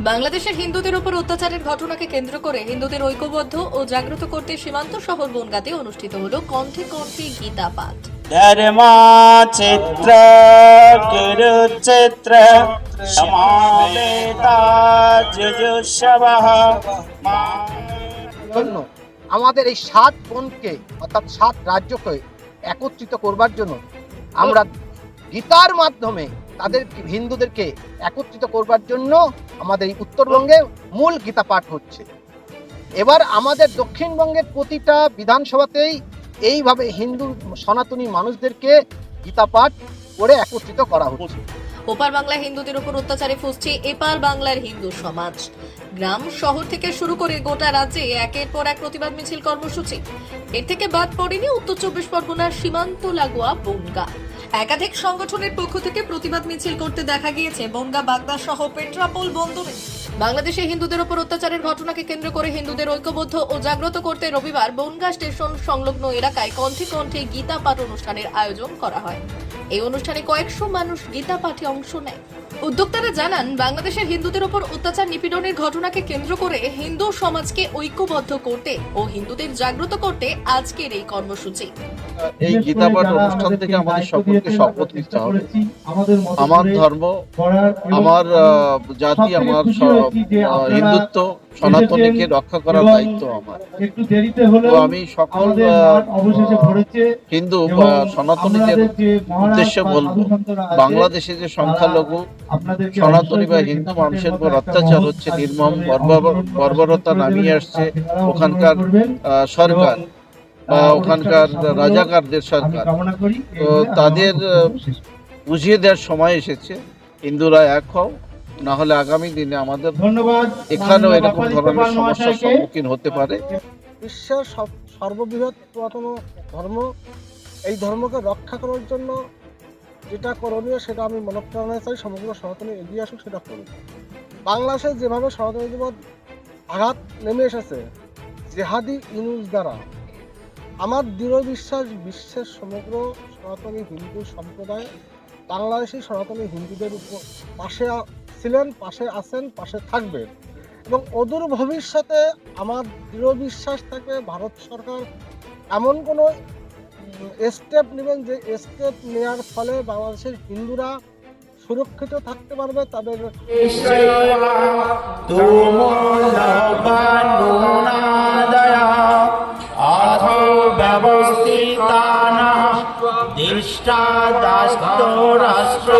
বাংলাদেশের হিন্দুদের উপর অত্যাচারের ঘটনাকে কেন্দ্র করে হিন্দুদের ঐক্যবদ্ধ ও জাগ্রত করতে সীমান্ত শহর বনগাতে অনুষ্ঠিত হল কণ্ঠে কণ্ঠে গীতা পাঠ আমাদের এই সাত বনকে অর্থাৎ সাত রাজ্যকে একত্রিত করবার জন্য আমরা গীতার মাধ্যমে তাদের হিন্দুদেরকে একত্রিত করবার জন্য আমাদের এই উত্তরবঙ্গে মূল গীতা পাঠ হচ্ছে। এবার আমাদের দক্ষিণবঙ্গের প্রতিটা বিধানসভাতেই এইভাবে হিন্দু সনাতনী মানুষদেরকে গীতা পাঠ করে একত্রিত করা হচ্ছে। ওপার বাংলা হিন্দুদের উপর অত্যাচারে ফুসছে এপার বাংলার হিন্দু সমাজ। গ্রাম শহর থেকে শুরু করে গোটা রাজ্যে একের পর এক প্রতিবাদ মিছিল কর্মসূচি। এর থেকে বাদ পড়েনি উত্তর চব্বিশ পরগনার সীমান্ত লাগোয়া বনগা। একাধিক সংগঠনের পক্ষ থেকে প্রতিবাদ মিছিল করতে দেখা গিয়েছে। বনগা, বাগদা সহ পেট্রাপোল বন্দরে। বাংলাদেশে হিন্দুদের ওপর অত্যাচারের ঘটনাকে কেন্দ্র করে হিন্দুদের ঐক্যবদ্ধ ও জাগ্রত করতে রবিবার বনগা স্টেশন সংলগ্ন এলাকায় কণ্ঠে কণ্ঠে গীতা পাঠ অনুষ্ঠানের আয়োজন করা হয়। এই অনুষ্ঠানে কয়েকশো মানুষ গীতা পাঠে অংশ নেয়। উদ্যোক্তারা জানান, বাংলাদেশের হিন্দুদের উপর অত্যাচার নিপীড়নের ঘটনাকে কেন্দ্র করে হিন্দু সমাজকে ঐক্যবদ্ধ করতে ও হিন্দুদের জাগ্রত করতে আজকের এই কর্মসূচি। এই গীতা পাঠ অনুষ্ঠান থেকে আমাদের সকলকে শপথ নিতে হবে। আমার ধর্ম, আমার জাতি, আমার হিন্দুত্ব সনাতনীকে রক্ষা করার দায়িত্ব আমার। একটু দেরিতে হলো তো আমি সকল অবশেষে ভরেছে হিন্দু বা সনাতনীদের উদ্দেশ্যে বলব বাংলাদেশে যে সংখ্যালঘু সনাতনী বা হিন্দু মানুষের উপর অত্যাচার হচ্ছে নির্মম বর্বরতা নামিয়ে আসছে ওখানকার সরকার বা ওখানকার রাজাকারদের সরকার। তো তাদের। বুঝিয়ে দেওয়ার সময় এসেছে হিন্দুরা এক হও না হলে আগামী দিনে আমাদের ধন্যবাদ। এখানেও এরকম ধরনের সমস্যার সম্মুখীন হতে পারে। বিশ্বের সব- সর্ববৃহৎ পুরাতন ধর্ম এই ধর্মকে রক্ষা করার জন্য যেটা করণীয় সেটা আমি মনপ্রাণে চাই সমগ্র সনাতনী এগিয়ে আসুক সেটা করুক। বাংলাদেশে যেভাবে সনাতনীবাদ আঘাত নেমে এসেছে জেহাদি ইনুজ দ্বারা আমার দৃঢ় বিশ্বাস বিশ্বের সমগ্র সনাতনী হিন্দু সম্প্রদায় বাংলাদেশি সনাতনী হিন্দুদের উপর পাশে ছিলেন, পাশে আছেন, পাশে থাকবেন। এবং অদূর ভবিষ্যতে আমার দৃঢ় বিশ্বাস থাকবে, ভারত সরকার এমন কোনো স্টেপ নেবেন যে স্টেপ নেওয়ার ফলে বাংলাদেশের হিন্দুরা সুরক্ষিত থাকতে পারবে, তাদের রাষ্ট্র